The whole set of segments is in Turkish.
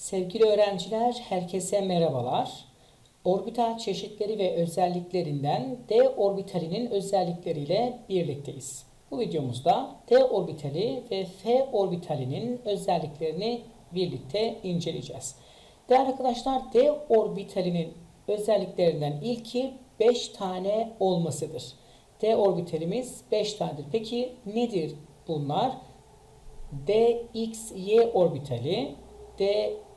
Sevgili öğrenciler, herkese merhabalar. Orbital çeşitleri ve özelliklerinden D orbitalinin özellikleriyle birlikteyiz. Bu videomuzda D orbitali ve F orbitalinin özelliklerini birlikte inceleyeceğiz. Değerli arkadaşlar, D orbitalinin özelliklerinden ilki 5 tane olmasıdır. D orbitalimiz 5 tanedir. Peki nedir bunlar? DXY orbitali,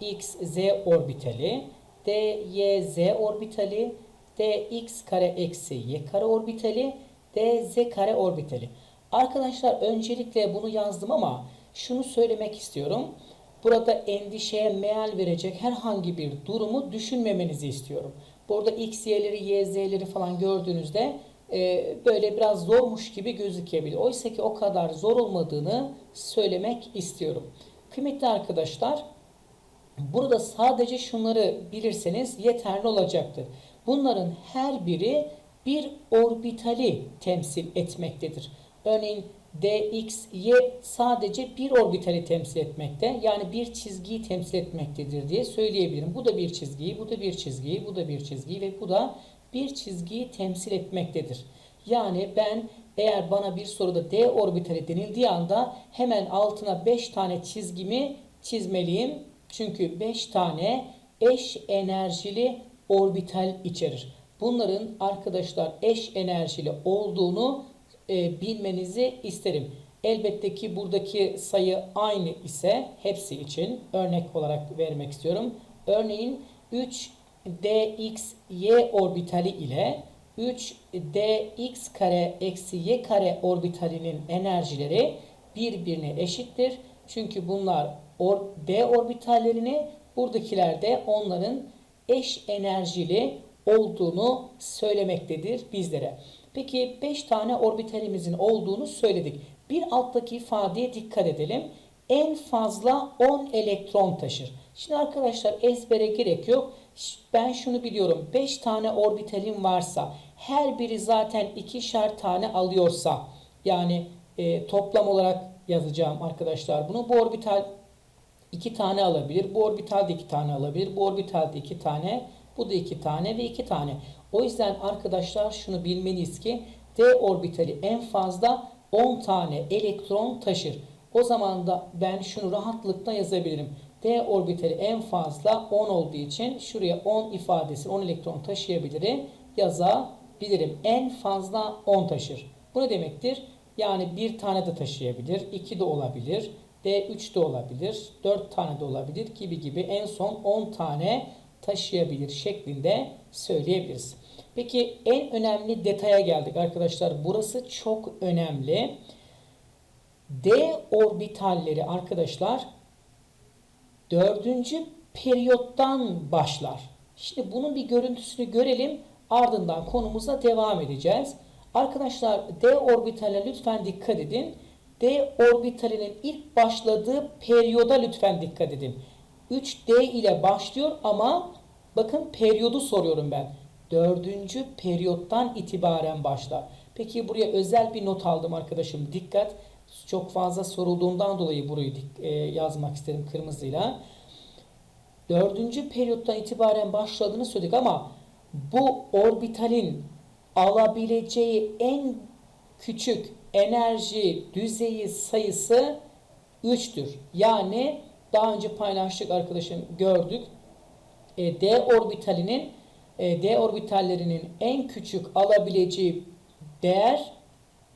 DXZ orbitali, DYZ orbitali, DX kare eksi Y kare orbitali, DZ kare orbitali. Arkadaşlar öncelikle bunu yazdım ama şunu söylemek istiyorum. Burada endişeye meal verecek herhangi bir durumu düşünmemenizi istiyorum. Burada x, y'leri, y, z'leri falan gördüğünüzde e, böyle biraz zormuş gibi gözükebilir. Oysa ki o kadar zor olmadığını söylemek istiyorum. Kıymetli arkadaşlar, burada sadece şunları bilirseniz yeterli olacaktır. Bunların her biri bir orbitali temsil etmektedir. Örneğin dx, y sadece bir orbitali temsil etmekte. Yani bir çizgiyi temsil etmektedir diye söyleyebilirim. Bu da bir çizgiyi, bu da bir çizgiyi, bu da bir çizgiyi ve bu da bir çizgiyi temsil etmektedir. Yani ben eğer bana bir soruda d orbitali denildiği anda hemen altına 5 tane çizgimi çizmeliyim. Çünkü 5 tane eş enerjili orbital içerir. Bunların arkadaşlar eş enerjili olduğunu e, bilmenizi isterim. Elbette ki buradaki sayı aynı ise hepsi için örnek olarak vermek istiyorum. Örneğin 3 dxy orbitali ile 3 dx kare eksi y kare orbitalinin enerjileri birbirine eşittir. Çünkü bunlar or, d orbitallerini buradakiler de onların eş enerjili olduğunu söylemektedir bizlere. Peki 5 tane orbitalimizin olduğunu söyledik. Bir alttaki ifadeye dikkat edelim. En fazla 10 elektron taşır. Şimdi arkadaşlar ezbere gerek yok. Ben şunu biliyorum. 5 tane orbitalim varsa her biri zaten ikişer tane alıyorsa yani e, toplam olarak yazacağım arkadaşlar bunu. Bu orbital 2 tane alabilir. Bu orbital de 2 tane alabilir. Bu orbital de 2 tane. Bu da 2 tane ve 2 tane. O yüzden arkadaşlar şunu bilmeliyiz ki D orbitali en fazla 10 tane elektron taşır. O zaman da ben şunu rahatlıkla yazabilirim. D orbitali en fazla 10 olduğu için şuraya 10 ifadesi 10 elektron taşıyabilirim yazabilirim. En fazla 10 taşır. Bu ne demektir? Yani bir tane de taşıyabilir, 2 de olabilir, D 3 de olabilir, 4 tane de olabilir gibi gibi en son 10 tane taşıyabilir şeklinde söyleyebiliriz. Peki en önemli detaya geldik arkadaşlar. Burası çok önemli. D orbitalleri arkadaşlar dördüncü periyottan başlar. Şimdi bunun bir görüntüsünü görelim. Ardından konumuza devam edeceğiz. Arkadaşlar D orbitaline lütfen dikkat edin. D orbitalinin ilk başladığı periyoda lütfen dikkat edin. 3D ile başlıyor ama bakın periyodu soruyorum ben. Dördüncü periyottan itibaren başlar. Peki buraya özel bir not aldım arkadaşım. Dikkat. Çok fazla sorulduğundan dolayı burayı e, yazmak istedim kırmızıyla. Dördüncü periyottan itibaren başladığını söyledik ama bu orbitalin alabileceği en küçük enerji düzeyi sayısı 3'tür. Yani daha önce paylaştık arkadaşım gördük. E, D orbitalinin e, D orbitallerinin en küçük alabileceği değer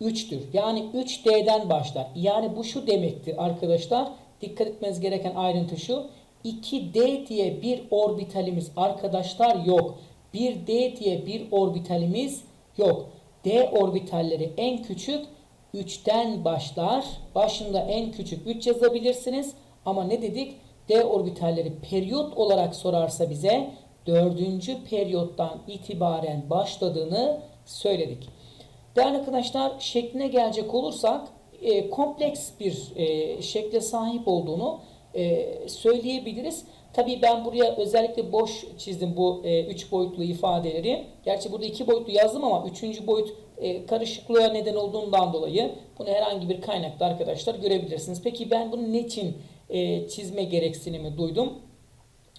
3'tür. Yani 3D'den başlar. Yani bu şu demektir arkadaşlar. Dikkat etmeniz gereken ayrıntı şu. 2D diye bir orbitalimiz arkadaşlar yok. 1D diye bir orbitalimiz yok. D orbitalleri en küçük 3'ten başlar. Başında en küçük 3 yazabilirsiniz. Ama ne dedik? D orbitalleri periyot olarak sorarsa bize dördüncü periyottan itibaren başladığını söyledik. Değerli arkadaşlar şekline gelecek olursak e, kompleks bir e, şekle sahip olduğunu e, söyleyebiliriz. Tabii ben buraya özellikle boş çizdim bu e, üç boyutlu ifadeleri. Gerçi burada iki boyutlu yazdım ama üçüncü boyut e, karışıklığa neden olduğundan dolayı bunu herhangi bir kaynakta arkadaşlar görebilirsiniz. Peki ben bunu niçin e, çizme gereksinimi duydum?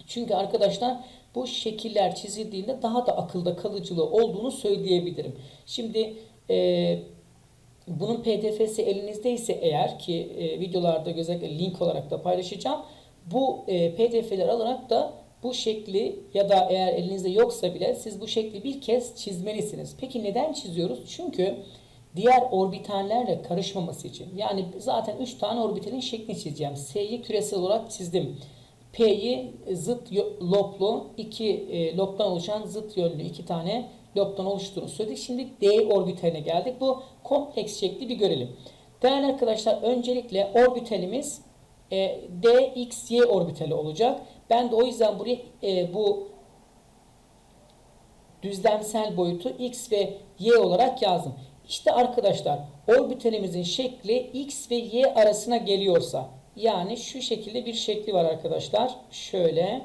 Çünkü arkadaşlar bu şekiller çizildiğinde daha da akılda kalıcılığı olduğunu söyleyebilirim. Şimdi e, bunun pdf'si elinizdeyse eğer ki e, videolarda özellikle link olarak da paylaşacağım. Bu e, pdf'ler alarak da bu şekli ya da eğer elinizde yoksa bile siz bu şekli bir kez çizmelisiniz. Peki neden çiziyoruz? Çünkü diğer orbitallerle karışmaması için. Yani zaten 3 tane orbitalin şeklini çizeceğim. S'yi küresel olarak çizdim. P'yi zıt loblu, iki e, lobdan oluşan zıt yönlü iki tane lobdan oluştuğunu söyledik. Şimdi D orbitaline geldik. Bu kompleks şekli bir görelim. Değerli arkadaşlar öncelikle orbitalimiz e, D, X, Y orbitali olacak. Ben de o yüzden buraya e, bu düzlemsel boyutu X ve Y olarak yazdım. İşte arkadaşlar orbitalimizin şekli X ve Y arasına geliyorsa yani şu şekilde bir şekli var arkadaşlar. Şöyle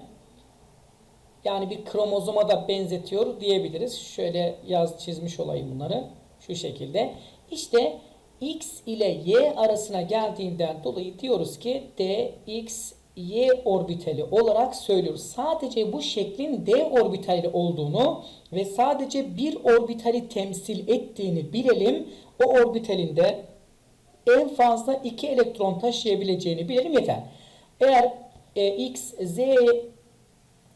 yani bir kromozoma da benzetiyor diyebiliriz. Şöyle yaz çizmiş olayım bunları. Şu şekilde. İşte X ile Y arasına geldiğinden dolayı diyoruz ki D, X, Y orbitali olarak söylüyoruz. Sadece bu şeklin D orbitali olduğunu ve sadece bir orbitali temsil ettiğini bilelim. O orbitalinde en fazla iki elektron taşıyabileceğini bilelim yeter. Eğer e, X, Z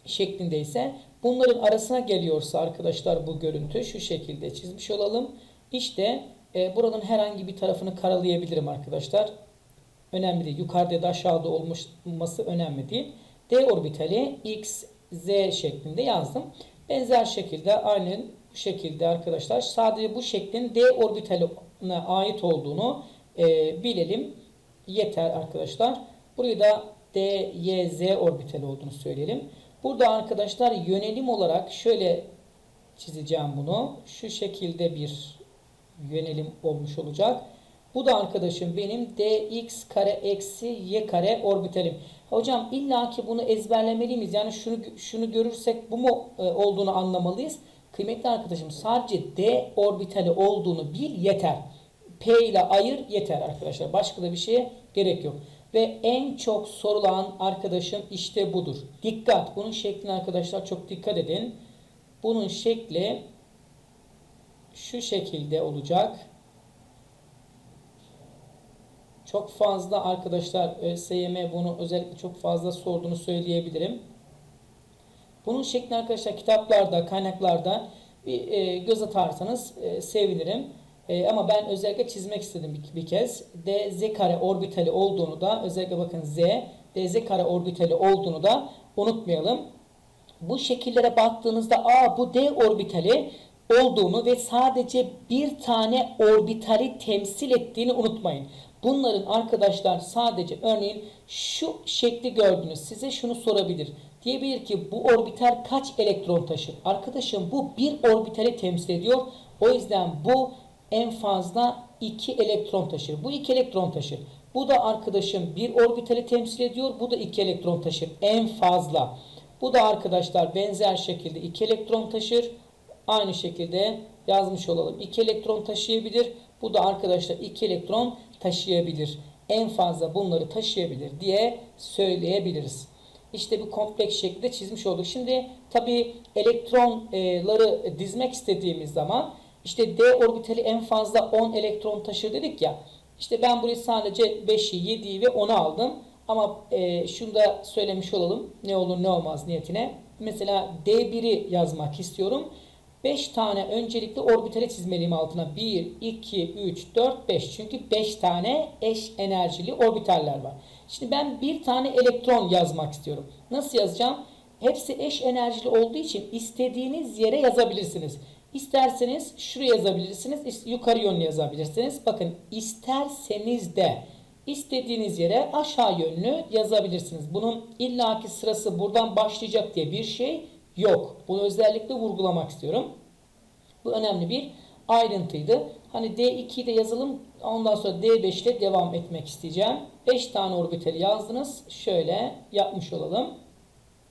şeklindeyse bunların arasına geliyorsa arkadaşlar bu görüntü şu şekilde çizmiş olalım. İşte e, buranın herhangi bir tarafını karalayabilirim arkadaşlar. Önemli değil. Yukarıda da aşağıda olması önemli değil. D orbitali X, Z şeklinde yazdım. Benzer şekilde aynı bu şekilde arkadaşlar sadece bu şeklin D orbitaline ait olduğunu e, bilelim. Yeter arkadaşlar. Burayı da D, Y, Z orbitali olduğunu söyleyelim. Burada arkadaşlar yönelim olarak şöyle çizeceğim bunu. Şu şekilde bir yönelim olmuş olacak. Bu da arkadaşım benim dx kare eksi y kare orbitalim. Hocam illaki bunu ezberlemeli miyiz? Yani şunu şunu görürsek bu mu e, olduğunu anlamalıyız. Kıymetli arkadaşım sadece d orbitali olduğunu bil yeter. P ile ayır yeter arkadaşlar. Başka da bir şeye gerek yok. Ve en çok sorulan arkadaşım işte budur. Dikkat. Bunun şekline arkadaşlar çok dikkat edin. Bunun şekli şu şekilde olacak. Çok fazla arkadaşlar ÖSYM bunu özellikle çok fazla sorduğunu söyleyebilirim. Bunun şeklini arkadaşlar kitaplarda, kaynaklarda bir e, göz atarsanız e, sevinirim. E, ama ben özellikle çizmek istedim bir, bir kez. dz kare orbitali olduğunu da özellikle bakın z dz kare orbitali olduğunu da unutmayalım. Bu şekillere baktığınızda a bu d orbitali olduğunu ve sadece bir tane orbitali temsil ettiğini unutmayın. Bunların arkadaşlar sadece örneğin şu şekli gördünüz. Size şunu sorabilir. Diyebilir ki bu orbital kaç elektron taşır? Arkadaşım bu bir orbitali temsil ediyor. O yüzden bu en fazla 2 elektron taşır. Bu 2 elektron taşır. Bu da arkadaşım bir orbitali temsil ediyor. Bu da 2 elektron taşır. En fazla. Bu da arkadaşlar benzer şekilde 2 elektron taşır. Aynı şekilde yazmış olalım. 2 elektron taşıyabilir. Bu da arkadaşlar 2 elektron taşıyabilir. En fazla bunları taşıyabilir diye söyleyebiliriz. İşte bu kompleks şekilde çizmiş olduk. Şimdi tabi elektronları dizmek istediğimiz zaman işte D orbitali en fazla 10 elektron taşır dedik ya. İşte ben burayı sadece 5'i, 7'yi ve 10'u aldım. Ama e, şunu da söylemiş olalım. Ne olur ne olmaz niyetine. Mesela D1'i yazmak istiyorum. 5 tane öncelikli orbitali çizmeliyim altına. 1, 2, 3, 4, 5. Çünkü 5 tane eş enerjili orbitaller var. Şimdi ben bir tane elektron yazmak istiyorum. Nasıl yazacağım? Hepsi eş enerjili olduğu için istediğiniz yere yazabilirsiniz. İsterseniz şuraya yazabilirsiniz. Yukarı yönlü yazabilirsiniz. Bakın isterseniz de istediğiniz yere aşağı yönlü yazabilirsiniz. Bunun illaki sırası buradan başlayacak diye bir şey yok. Bunu özellikle vurgulamak istiyorum. Bu önemli bir ayrıntıydı. Hani D2'yi de yazalım. Ondan sonra D5 ile devam etmek isteyeceğim. 5 tane orbitali yazdınız. Şöyle yapmış olalım.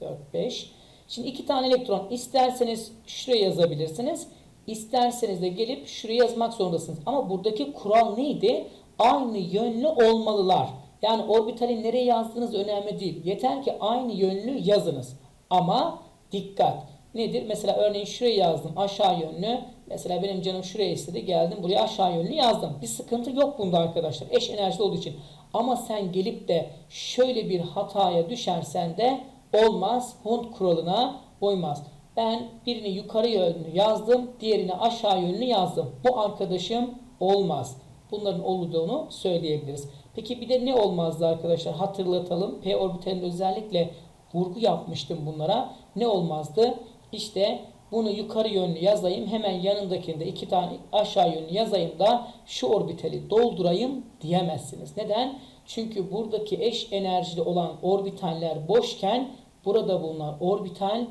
4, 5. Şimdi iki tane elektron isterseniz şuraya yazabilirsiniz. İsterseniz de gelip şuraya yazmak zorundasınız. Ama buradaki kural neydi? Aynı yönlü olmalılar. Yani orbitali nereye yazdığınız önemli değil. Yeter ki aynı yönlü yazınız. Ama dikkat. Nedir? Mesela örneğin şuraya yazdım aşağı yönlü. Mesela benim canım şuraya istedi. Geldim buraya aşağı yönlü yazdım. Bir sıkıntı yok bunda arkadaşlar. Eş enerjili olduğu için. Ama sen gelip de şöyle bir hataya düşersen de olmaz. Hund kuralına uymaz. Ben birini yukarı yönlü yazdım. Diğerini aşağı yönlü yazdım. Bu arkadaşım olmaz. Bunların olduğunu söyleyebiliriz. Peki bir de ne olmazdı arkadaşlar? Hatırlatalım. P orbitalinde özellikle vurgu yapmıştım bunlara. Ne olmazdı? İşte bunu yukarı yönlü yazayım. Hemen yanındakinde iki tane aşağı yönlü yazayım da şu orbitali doldurayım diyemezsiniz. Neden? Çünkü buradaki eş enerjili olan orbitaller boşken burada bulunan orbital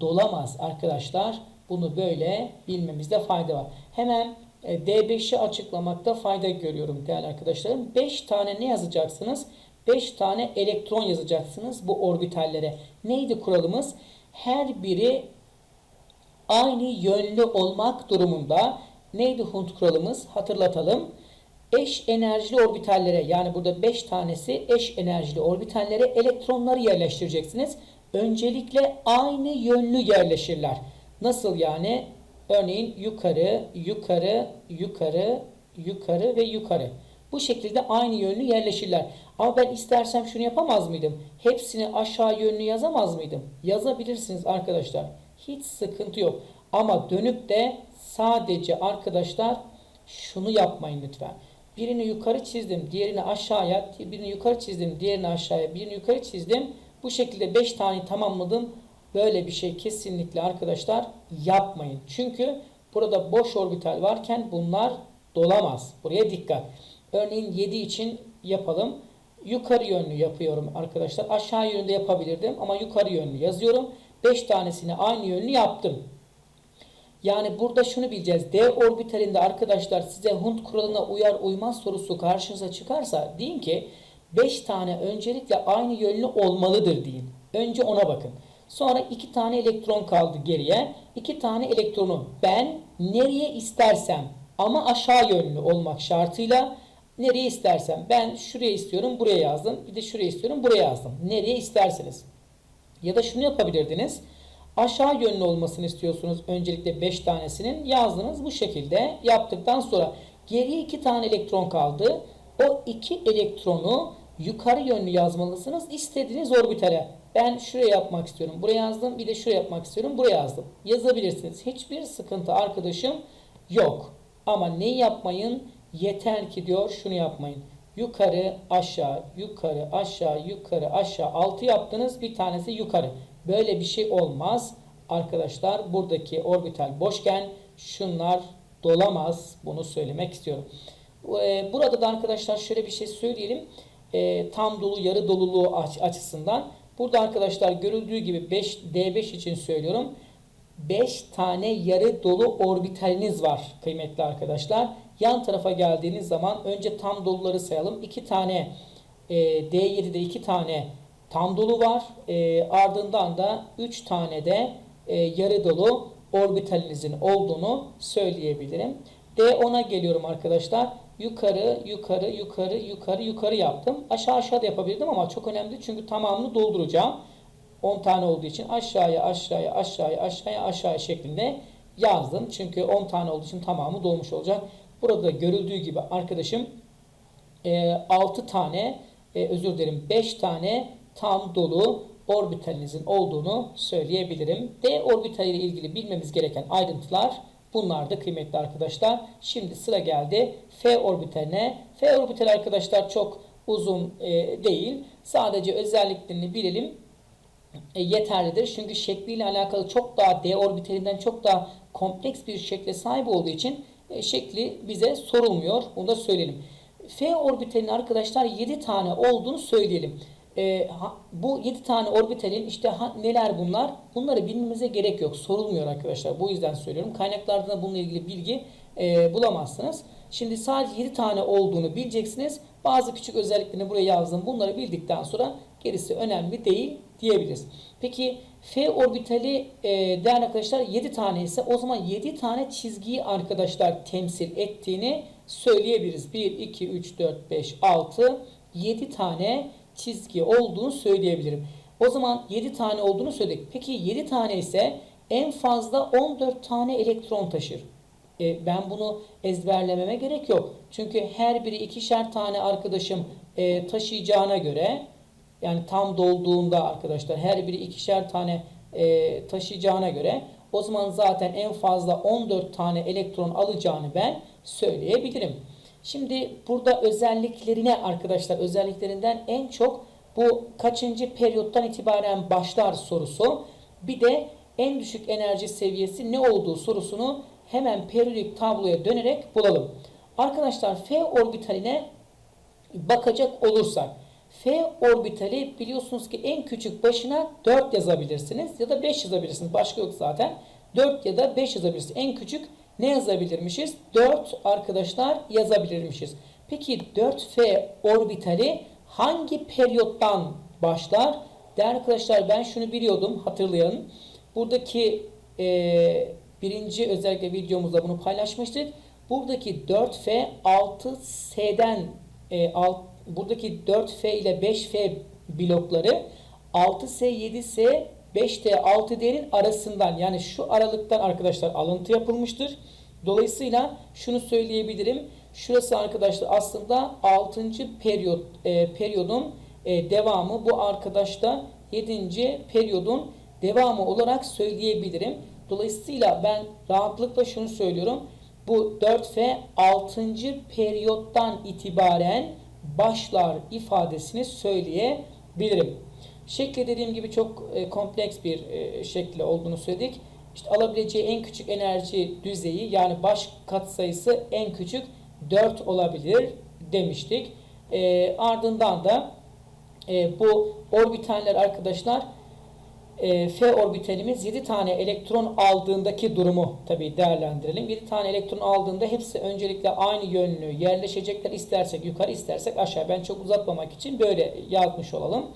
dolamaz arkadaşlar. Bunu böyle bilmemizde fayda var. Hemen e, D5'i açıklamakta fayda görüyorum değerli arkadaşlarım. 5 tane ne yazacaksınız? 5 tane elektron yazacaksınız bu orbitallere. Neydi kuralımız? Her biri aynı yönlü olmak durumunda neydi Hund kuralımız? Hatırlatalım. Eş enerjili orbitallere yani burada 5 tanesi eş enerjili orbitallere elektronları yerleştireceksiniz. Öncelikle aynı yönlü yerleşirler. Nasıl yani? Örneğin yukarı, yukarı, yukarı, yukarı ve yukarı. Bu şekilde aynı yönlü yerleşirler. Ama ben istersem şunu yapamaz mıydım? Hepsini aşağı yönlü yazamaz mıydım? Yazabilirsiniz arkadaşlar. Hiç sıkıntı yok. Ama dönüp de sadece arkadaşlar şunu yapmayın lütfen. Birini yukarı çizdim, diğerini aşağıya, birini yukarı çizdim, diğerini aşağıya, birini yukarı çizdim. Bu şekilde 5 tane tamamladım. Böyle bir şey kesinlikle arkadaşlar yapmayın. Çünkü burada boş orbital varken bunlar dolamaz. Buraya dikkat. Örneğin 7 için yapalım. Yukarı yönlü yapıyorum arkadaşlar. Aşağı yönde yapabilirdim ama yukarı yönlü yazıyorum. 5 tanesini aynı yönlü yaptım. Yani burada şunu bileceğiz. D orbitalinde arkadaşlar size Hund kuralına uyar uymaz sorusu karşınıza çıkarsa deyin ki 5 tane öncelikle aynı yönlü olmalıdır deyin. Önce ona bakın. Sonra 2 tane elektron kaldı geriye. 2 tane elektronu ben nereye istersem ama aşağı yönlü olmak şartıyla nereye istersem ben şuraya istiyorum buraya yazdım. Bir de şuraya istiyorum buraya yazdım. Nereye isterseniz. Ya da şunu yapabilirdiniz. Aşağı yönlü olmasını istiyorsunuz. Öncelikle 5 tanesinin yazdınız bu şekilde yaptıktan sonra geriye 2 tane elektron kaldı. O 2 elektronu yukarı yönlü yazmalısınız istediğiniz orbitale. Ben şuraya yapmak istiyorum. Buraya yazdım. Bir de şuraya yapmak istiyorum. Buraya yazdım. Yazabilirsiniz. Hiçbir sıkıntı arkadaşım yok. Ama neyi yapmayın? Yeter ki diyor şunu yapmayın. Yukarı aşağı yukarı aşağı yukarı aşağı 6 yaptınız. Bir tanesi yukarı. Böyle bir şey olmaz. Arkadaşlar buradaki orbital boşken şunlar dolamaz. Bunu söylemek istiyorum. Ee, Burada da arkadaşlar şöyle bir şey söyleyelim. Ee, tam dolu yarı doluluğu aç- açısından. Burada arkadaşlar görüldüğü gibi 5 D5 için söylüyorum. 5 tane yarı dolu orbitaliniz var kıymetli arkadaşlar. Yan tarafa geldiğiniz zaman önce tam doluları sayalım. 2 tane e, D7'de 2 tane tam dolu var. E, ardından da 3 tane de e, yarı dolu orbitalinizin olduğunu söyleyebilirim. D10'a geliyorum arkadaşlar. Yukarı, yukarı, yukarı, yukarı, yukarı yaptım. Aşağı aşağı da yapabilirdim ama çok önemli çünkü tamamını dolduracağım. 10 tane olduğu için aşağıya, aşağıya, aşağıya, aşağıya, aşağıya şeklinde yazdım. Çünkü 10 tane olduğu için tamamı dolmuş olacak. Burada görüldüğü gibi arkadaşım e, 6 tane, e, özür dilerim 5 tane tam dolu orbitalinizin olduğunu söyleyebilirim. D orbitali ile ilgili bilmemiz gereken ayrıntılar bunlar da kıymetli arkadaşlar. Şimdi sıra geldi F orbitaline. F orbitali arkadaşlar çok uzun e, değil. Sadece özelliklerini bilelim e, yeterlidir. Çünkü şekliyle alakalı çok daha D orbitalinden çok daha kompleks bir şekle sahip olduğu için e, şekli bize sorulmuyor. Bunu da söyleyelim. F orbitalinin arkadaşlar 7 tane olduğunu söyleyelim. E, bu 7 tane orbitalin işte ha, neler bunlar? Bunları bilmemize gerek yok. Sorulmuyor arkadaşlar. Bu yüzden söylüyorum. Kaynaklarda da bununla ilgili bilgi e, bulamazsınız. Şimdi sadece 7 tane olduğunu bileceksiniz. Bazı küçük özelliklerini buraya yazdım. Bunları bildikten sonra gerisi önemli değil diyebiliriz. Peki F orbitali e, değerli arkadaşlar 7 tane ise o zaman 7 tane çizgiyi arkadaşlar temsil ettiğini söyleyebiliriz. 1, 2, 3, 4, 5, 6, 7 tane çizgi olduğunu söyleyebilirim. O zaman 7 tane olduğunu söyledik. Peki 7 tane ise en fazla 14 tane elektron taşır. E, ben bunu ezberlememe gerek yok. Çünkü her biri ikişer tane arkadaşım e, taşıyacağına göre yani tam dolduğunda arkadaşlar her biri ikişer tane e, taşıyacağına göre o zaman zaten en fazla 14 tane elektron alacağını ben söyleyebilirim. Şimdi burada özelliklerine arkadaşlar özelliklerinden en çok bu kaçıncı periyottan itibaren başlar sorusu bir de en düşük enerji seviyesi ne olduğu sorusunu hemen periyodik tabloya dönerek bulalım. Arkadaşlar F orbitaline bakacak olursak F orbitali biliyorsunuz ki en küçük başına 4 yazabilirsiniz ya da 5 yazabilirsiniz. Başka yok zaten. 4 ya da 5 yazabilirsiniz. En küçük ne yazabilirmişiz? 4 arkadaşlar yazabilirmişiz. Peki 4F orbitali hangi periyottan başlar? Değerli arkadaşlar ben şunu biliyordum hatırlayalım. Buradaki e, birinci özellikle videomuzda bunu paylaşmıştık. Buradaki 4F 6S'den e, alt, buradaki 4F ile 5F blokları 6S, 7S, 5T, 6D'nin arasından yani şu aralıktan arkadaşlar alıntı yapılmıştır. Dolayısıyla şunu söyleyebilirim. Şurası arkadaşlar aslında 6. periyot e, periyodun e, devamı. Bu arkadaşta 7. periyodun devamı olarak söyleyebilirim. Dolayısıyla ben rahatlıkla şunu söylüyorum. Bu 4F 6. periyottan itibaren başlar ifadesini söyleyebilirim. Şekli dediğim gibi çok e, kompleks bir e, şekli olduğunu söyledik. İşte alabileceği en küçük enerji düzeyi yani baş katsayısı en küçük 4 olabilir demiştik. E, ardından da e, bu orbitaller arkadaşlar e, F orbitalimiz 7 tane elektron aldığındaki durumu tabi değerlendirelim. 7 tane elektron aldığında hepsi öncelikle aynı yönlü yerleşecekler. İstersek yukarı istersek aşağı. Ben çok uzatmamak için böyle yazmış olalım.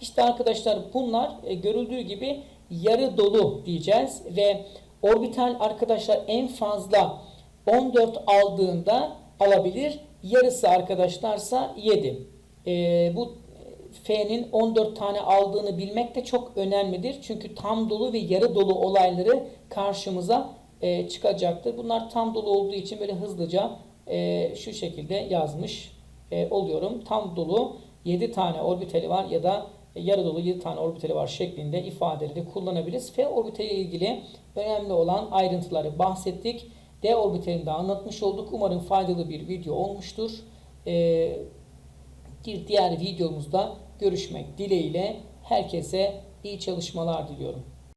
İşte arkadaşlar bunlar e, görüldüğü gibi yarı dolu diyeceğiz ve orbital arkadaşlar en fazla 14 aldığında alabilir. Yarısı arkadaşlarsa 7. E, bu F'nin 14 tane aldığını bilmek de çok önemlidir. Çünkü tam dolu ve yarı dolu olayları karşımıza e, çıkacaktır. Bunlar tam dolu olduğu için böyle hızlıca e, şu şekilde yazmış e, oluyorum. Tam dolu 7 tane orbitali var ya da yarı dolu 7 tane orbitali var şeklinde ifadeleri kullanabiliriz. F orbitali ile ilgili önemli olan ayrıntıları bahsettik. D orbitalini de anlatmış olduk. Umarım faydalı bir video olmuştur. Ee, bir diğer videomuzda görüşmek dileğiyle herkese iyi çalışmalar diliyorum.